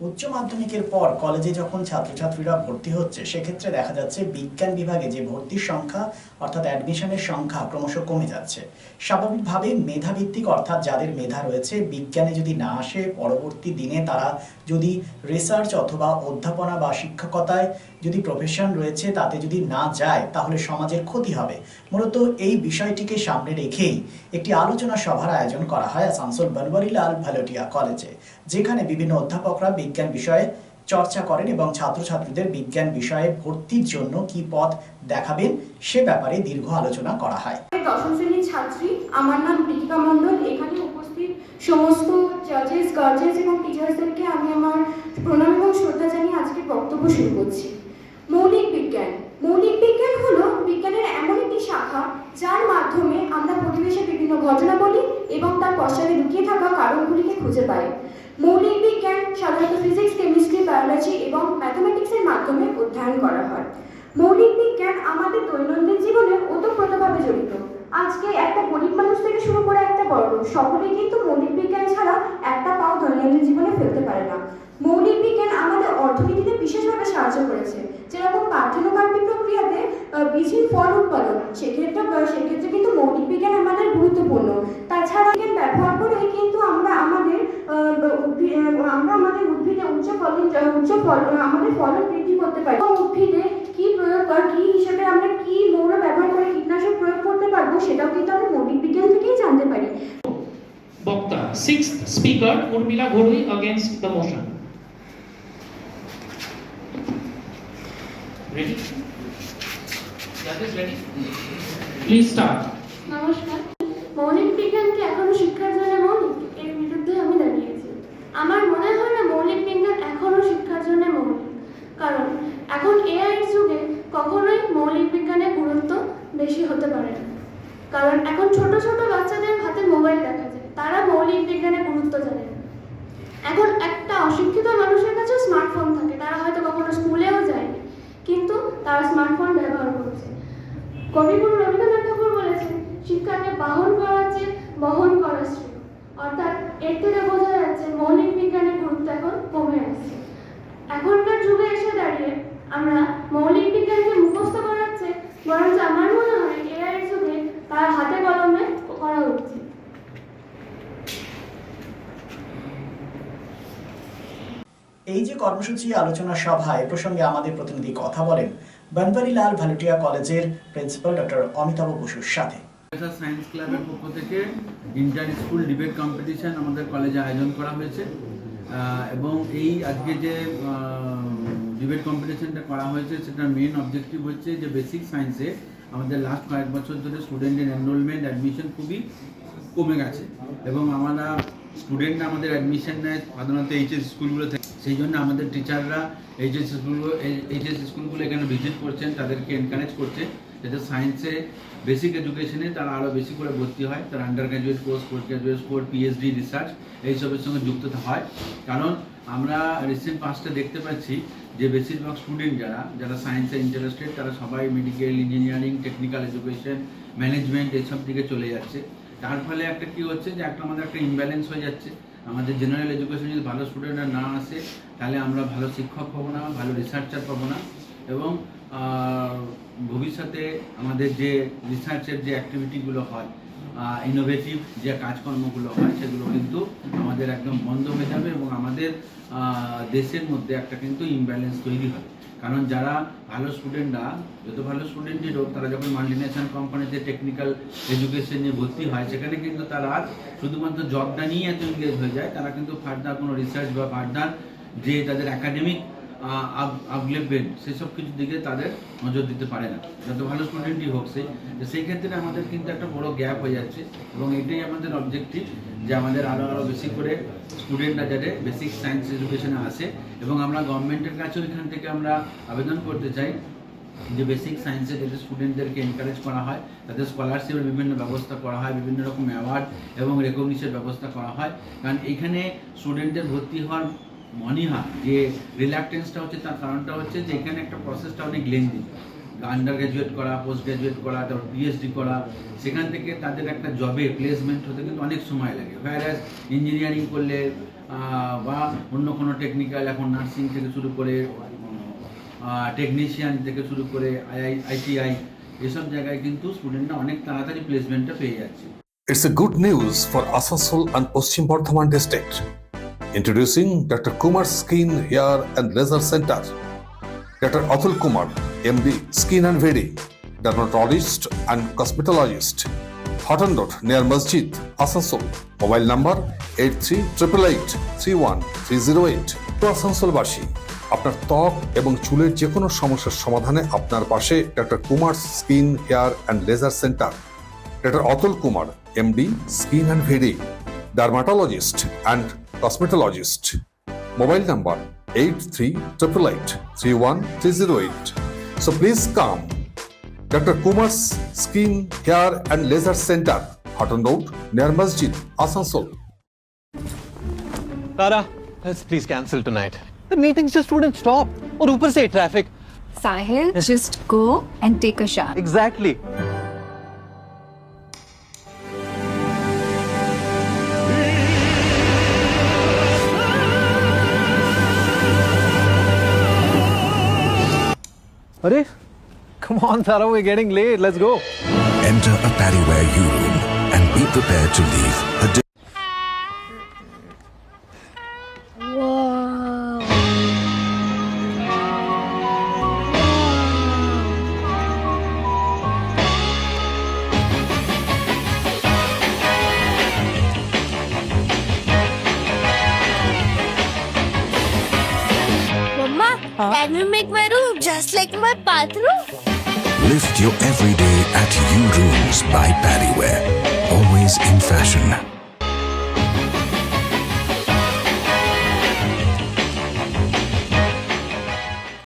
উচ্চ মাধ্যমিকের পর কলেজে যখন ছাত্রছাত্রীরা ভর্তি হচ্ছে, সেক্ষেত্রে দেখা যাচ্ছে বিজ্ঞান বিভাগে যে ভর্তির সংখ্যা, অর্থাৎ অ্যাডমিশনের সংখ্যা ক্রমশ কমে যাচ্ছে। স্বাভাবিকভাবে মেধাভিত্তিক, অর্থাৎ যাদের মেধা রয়েছে, বিজ্ঞানে যদি না আসে, পরবর্তী দিনে তারা যদি রিসার্চ অথবা অধ্যাপনা বা শিক্ষকতায় যদি প্রফেশন রয়েছে, তাতে যদি না যায়, তাহলে সমাজের ক্ষতি হবে। মূলত এই বিষয়টিকে সামনে রেখেই একটি আলোচনা সভার আয়োজন করা হয় আসানসোল বনওয়ারিলাল ভালোটিয়া কলেজে, যেখানে বিভিন্ন অধ্যাপকরা বিজ্ঞান বিষয়ে চর্চা করেন এবং ছাত্রছাত্রীদের বিজ্ঞান বিষয়ে ভর্তির জন্য কি পথ দেখাবেন সে ব্যাপারে দীর্ঘ আলোচনা করা হয়। দশম শ্রেণির ছাত্রী। আমার নাম প্রীতিকা এখানে উপস্থিত সমস্ত জাজেস গার্জেস এবং টিচার্সদেরকে আমি আমার প্রণাম এবং শ্রদ্ধা জানিয়ে আজকে বক্তব্য শুরু করছি। মৌলিক বিজ্ঞান। মৌলিক বিজ্ঞান হলো বিজ্ঞানের এমন শাখা যার মাধ্যমে আমরা পরিবেশের বিভিন্ন ঘটনাবলী এবং তার পশ্চাতে লুকিয়ে থাকা কারণগুলিকে খুঁজে পাই। মৌলিক বিজ্ঞান, সাধারণত ফিজিক্স, কেমিস্ট্রি, বায়োলজি এবং ম্যাথমেটিক্সের মাধ্যমে অধ্যয়ন করা হয়। মৌলিক বিজ্ঞান আমাদের দৈনন্দিন জীবনে ওতপ্রোতভাবে জড়িত। আজকে একটা গরিব মানুষ থেকে শুরু করে একটা বড় সকলেই কিন্তু মৌলিক বিজ্ঞান ছাড়া একটা পাও দৈনন্দিন জীবনে ফেলতে পারে না। মৌলিক বিজ্ঞান আমাদের অর্থনীতিতে বিশেষভাবে সাহায্য করেছে। যেরকম প্রক্রিয়াতে বীজহীন ফল উৎপাদন সেক্ষেত্রে সেক্ষেত্রে কিন্তু মৌলিক বিজ্ঞান আমাদের গুরুত্বপূর্ণ। তাছাড়া বিজ্ঞান ব্যবহার করে কিন্তু আমরা আমাদের আমরা আমাদের উদ্ভিদে উচ্চ ফলন উচ্চ ফল আমাদের ফলন বৃদ্ধি করতে পারি। এবং উদ্ভিদে কি প্রয়োগ বা কি হিসেবে আমরা কি মৌল ব্যবহার করে কীটনাশক প্রয়োগ করতে পারব, সেটাও কিন্তু আমরা মৌলিক বিজ্ঞান থেকেই জানতে পারি। বক্তা সিক্স স্পিকার উর্মিলা ঘড়ুই the motion. Ready? Please start. নমস্কার। মৌলিক বিজ্ঞান কি এখনও শিক্ষার জন্য মৌলিক এর বিরুদ্ধে আমি দাঁড়িয়েছি। আমার মনে হয় না মৌলিক বিজ্ঞান এখনও শিক্ষার জন্য মৌলিক। কারণ এখন এআই এর যুগে কখনোই মৌলিক বিজ্ঞানের গুরুত্ব বেশি হতে পারে না। কারণ এখন ছোট ছোট বাচ্চাদের হাতে মোবাইল দেখা যায়। তারা মৌলিক বিজ্ঞানের গুরুত্ব জানে। না এখন একটা অশিক্ষিত মানুষের কাছে স্মার্টফোন থাকে তারা হয়তো কখনো স্কুলেও যায়নি কিন্তু তারা স্মার্টফোন ব্যবহার করছে কবিগুরু রবীন্দ্রনাথ ঠাকুর বলেছেন, শিক্ষাকে বাহন করার চেয়ে বহন করা শ্রেয়। অর্থাৎ এর থেকে বোঝা যাচ্ছে মৌলিক বিজ্ঞানের গুরুত্ব এখন কমে আসছে। এখনকার যুগে এসে দাঁড়িয়ে আমরা মৌলিক বিজ্ঞানকে মুখস্থ করাচ্ছে, বরঞ্চ আমার মনে হয় এআই যুগে তার হাতে কলমে করা উচিত। এই যে কর্মসূচি আলোচনা সভা, এ প্রসঙ্গে আমাদের প্রতিনিধি কথা বলেন বনওয়ারিলাল ভালোটিয়া কলেজের প্রিন্সিপাল ডক্টর অমিতাভ বসুর সাথে। সায়েন্স ক্লাবের পক্ষ থেকে ইন্টার স্কুল ডিবেট কম্পিটিশন আমাদের কলেজে আয়োজন করা হয়েছে। এবং এই আজকে যে ডিবেট কম্পিটিশনটা করা হয়েছে, সেটার মেন অবজেক্টিভ হচ্ছে যে বেসিক সায়েন্সে আমাদের লাস্ট কয়েক বছর ধরে স্টুডেন্টের এনরোলমেন্ট অ্যাডমিশন খুবই কমে গেছে। এবং আমরা স্টুডেন্ট আমাদের অ্যাডমিশন নেয় সাধারণত এইচএস স্কুলগুলো থেকে। সেই জন্য আমাদের টিচাররা এইচএস স্কুলগুলো এইচএস স্কুলগুলো এখানে ভিজিট করছেন, তাদেরকে এনকারেজ করছে যাতে সায়েন্সে বেসিক এডুকেশনে তারা আরও বেশি করে ভর্তি হয়, তারা undergraduate course postgraduate course PhD research এইসবের সঙ্গে যুক্ত হয়। কারণ আমরা রিসেন্ট পাঁচটা দেখতে পাচ্ছি যে বেশিরভাগ স্টুডেন্ট যারা যারা সায়েন্সে ইন্টারেস্টেড তারা সবাই medical engineering technical education management এসব দিকে চলে যাচ্ছে। তার ফলে একটা কি হচ্ছে যে একটা আমাদের একটা ইমব্যালেন্স হয়ে যাচ্ছে। আমাদের জেনারেল এডুকেশন যদি ভালো স্টুডেন্টরা না আসে, তাহলে আমরা ভালো শিক্ষক পাবো না, ভালো রিসার্চার পাবো না এবং ভবিষ্যতে আমাদের যে রিসার্চের যে অ্যাক্টিভিটিগুলো হয় ইনোভেটিভ যে কাজকর্মগুলো হয়, সেগুলো কিন্তু আমাদের একদম বন্ধ হয়ে যাবে এবং আমাদের দেশের মধ্যে একটা কিন্তু ইমব্যালেন্স তৈরি হবে। কারণ যারা ভালো স্টুডেন্টরা যত ভালো স্টুডেন্টই হোক, তারা যখন মাল্টিনেশনাল কোম্পানিতে টেকনিক্যাল এডুকেশন নিয়ে ভর্তি হয়, সেখানে কিন্তু তারা শুধুমাত্র জবটা নিয়ে এত এনগেজ হয়ে যায়, তারা কিন্তু ফার্দার কোনো রিসার্চ বা ফার্দার যে তাদের একাডেমিক আপগ্লেভমেন্ট সেসব কিছুর দিকে তাদের নজর দিতে পারে না। যত ভালো স্টুডেন্টই হোক সেই সেই ক্ষেত্রে আমাদের কিন্তু একটা বড় গ্যাপ হয়ে যাচ্ছে এবং এটাই আমাদের অবজেক্টিভ যে আমাদের আরও আরও বেশি করে স্টুডেন্টরা যাতে বেসিক সায়েন্স এডুকেশনে আসে এবং আমরা গভর্নমেন্টের কাছেও এখান থেকে আমরা আবেদন করতে চাই যে বেসিক সায়েন্সে যাতে স্টুডেন্টদেরকে এনকারেজ করা হয় তাদের স্কলারশিপের বিভিন্ন ব্যবস্থা করা হয়, বিভিন্ন রকম অ্যাওয়ার্ড এবং রেকগনিশনের ব্যবস্থা করা হয়। কারণ এখানে স্টুডেন্টদের ভর্তি হওয়ার মনে হয় যে রিল্যাক্টেন্সটা হচ্ছে, তার কারণটা হচ্ছে যে, এখানে একটা প্রসেসটা অনেক লেন্দি আন্ডার গ্র্যাজুয়েট করা পোস্ট গ্র্যাজুয়েট করা, তারপর পিএইচডি করা, সেখান থেকে তাদের একটা জবে প্লেসমেন্ট হতে কিন্তু অনেক সময় লাগে। হোয়ারাস ইঞ্জিনিয়ারিং করলে বা অন্য কোনো টেকনিক্যাল এখন নার্সিং থেকে শুরু করে টেকনিশিয়ান থেকে শুরু করে আইআই আইটিআই এসব জায়গায় কিন্তু স্টুডেন্টরা অনেক তাড়াতাড়ি প্লেসমেন্টটা পেয়ে যাচ্ছে। It's a good news for Asansol and Paschim Bardhaman district. Introducing Dr. Kumar Skin Hair and Laser Center. Dr. Atul Kumar, MD, Skin and Very, dermatologist and cosmetologist. Hotton Road near Masjid, Asansol. Mobile number 8388 তো আসানসোলবাসী আপনার ত্বক এবং চুলের যে কোনো সমস্যার সমাধানে আপনার পাশে doctor Kumar skin hair and laser centre doctor Atul Kumar MD skin and very dermatologist and Cosmetologist mobile number eight three triple eight three one three zero eight so please come doctor Kumar's skin hair and laser centre Hutton road near মসজিদ Asansol Tara, let's please cancel tonight. The meetings just wouldn't stop. और ऊपर से traffic. Sahil, just go and take a shower. Exactly. Arey, come on, Tara, we're getting late. Let's go. Enter a Paddyware U room and be prepared to leave like my bathroom? Lift your everyday at U Rooms by Paddyware. Always in fashion.